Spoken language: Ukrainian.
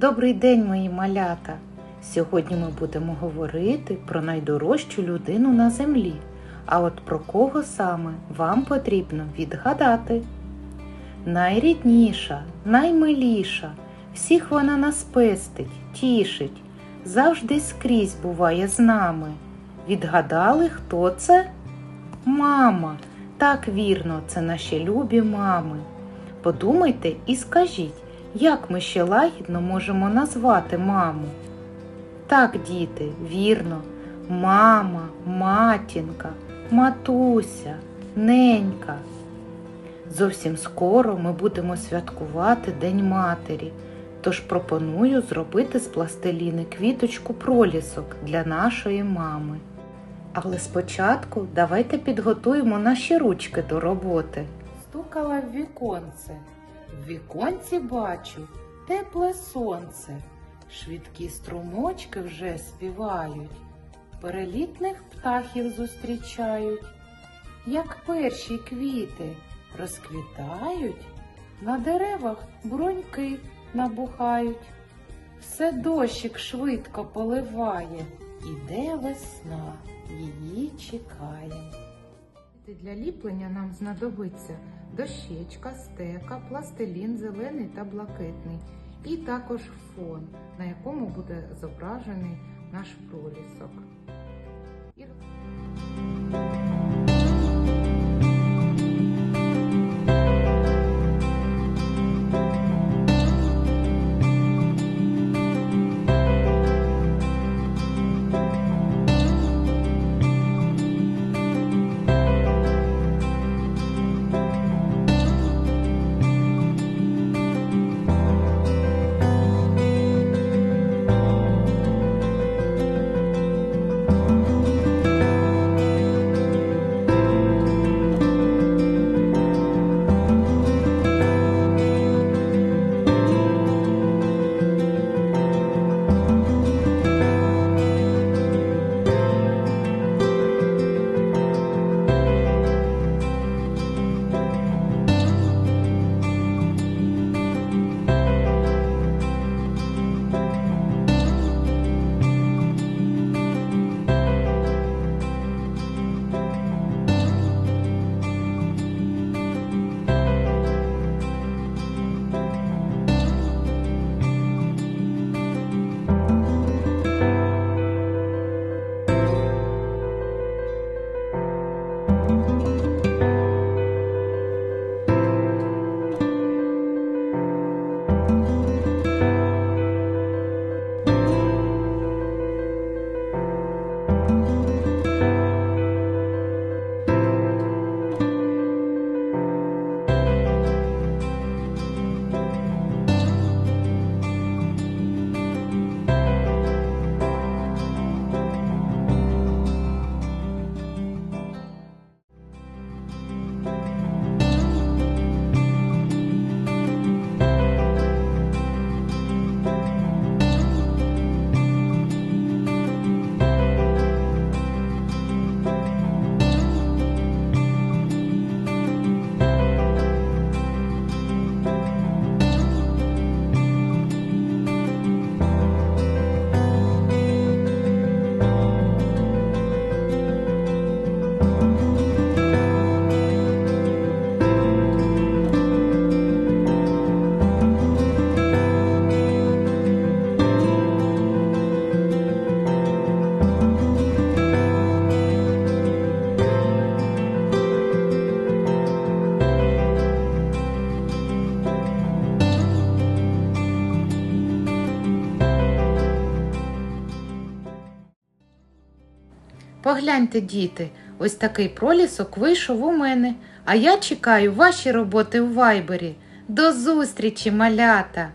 Добрий день, мої малята! Сьогодні ми будемо говорити про найдорожчу людину на землі. А от про кого саме вам потрібно відгадати. Найрідніша, наймиліша, всіх вона нас пестить, тішить, завжди скрізь буває з нами. Відгадали, хто це? Мама! Так вірно, це наші любі мами. Подумайте і скажіть, як ми ще лагідно можемо назвати маму? Так, діти, вірно, мама, матінка, матуся, ненька. Зовсім скоро ми будемо святкувати День Матері, тож пропоную зробити з пластиліни квіточку пролісок для нашої мами. Але спочатку давайте підготуємо наші ручки до роботи. Стукала в віконце. В віконці бачу тепле сонце. Швидкі струмочки вже співають, перелітних птахів зустрічають, як перші квіти розквітають, на деревах бруньки набухають, все дощик швидко поливає, іде весна, її чекає. Для ліплення нам знадобиться дощечка, стека, пластилін зелений та блакитний, і також фон, на якому буде зображений наш пролісок. Погляньте, діти, ось такий пролісок вийшов у мене, а я чекаю ваші роботи у вайбері. До зустрічі, малята!